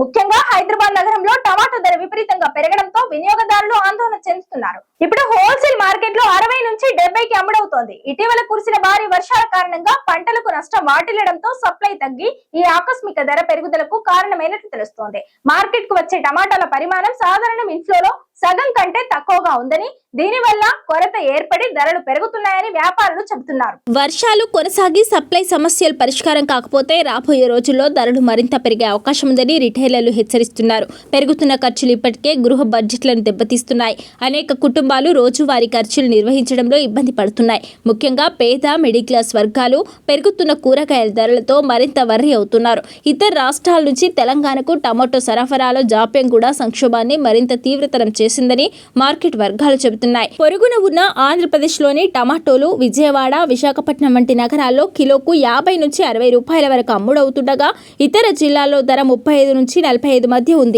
ముఖ్యంగా హైదరాబాద్ నగరంలో టమాటా ధర విపరీతంగా పెరగడంతో వినియోగదారులు ఆందోళన చెందుతున్నారు. ఇప్పుడు హోల్సేల్ మార్కెట్లో అరవై నుంచి డెబ్బైకి అమ్ముడవుతోంది. ఇటీవల కురిసిన భారీ వర్షాల కారణంగా పంటలకు నష్టం వాటిల్లడంతో సప్లై తగ్గి ఈ ఆకస్మిక ధర పెరుగుదలకు కారణమైనట్లు తెలుస్తోంది. మార్కెట్కు వచ్చే టమాటాల పరిమాణం సాధారణ ఇన్ఫ్లోలో సగం కంటే తక్కువగా ఉందని దీనివల్ల కొరత ఏర్పడి ధరలు పెరుగుతున్నాయని వ్యాపారులు చెబుతున్నారు. వర్షాలు కొనసాగి సప్లై సమస్యలు పరిష్కారం కాకపోతే రాబోయే రోజుల్లో ధరలు మరింత పెరిగే అవకాశం ఉందని రిటైలర్లు హెచ్చరిస్తున్నారు. పెరుగుతున్న ఖర్చులు ఇప్పటికే గృహ బడ్జెట్లను దెబ్బతీస్తున్నాయి. అనేక కుటుంబాలు రోజువారీ ఖర్చులు నిర్వహించడంలో ఇబ్బంది పడుతున్నాయి. ముఖ్యంగా పేద మిడిల్ క్లాస్ వర్గాలు పెరుగుతున్న కూరగాయల ధరలతో మరింత వర్రి అవుతున్నారు. ఇతర రాష్ట్రాల నుంచి తెలంగాణకు టమాటో సరఫరాలో జాప్యం కూడా సంక్షోభాన్ని మరింత తీవ్రతరం చేసిందని మార్కెట్ వర్గాలు చెబుతున్నాయి. పొరుగున ఉన్న ఆంధ్రప్రదేశ్లోని టమాటోలు విజయవాడ విశాఖపట్నం వంటి నగరాల్లో కిలోకు యాభై నుంచి అరవై రూపాయల వరకు అమ్ముడవుతుండగా ఇతర జిల్లాల్లో ధర ముప్పై ఐదు నుంచి నలభై ఐదు మధ్య ఉంది.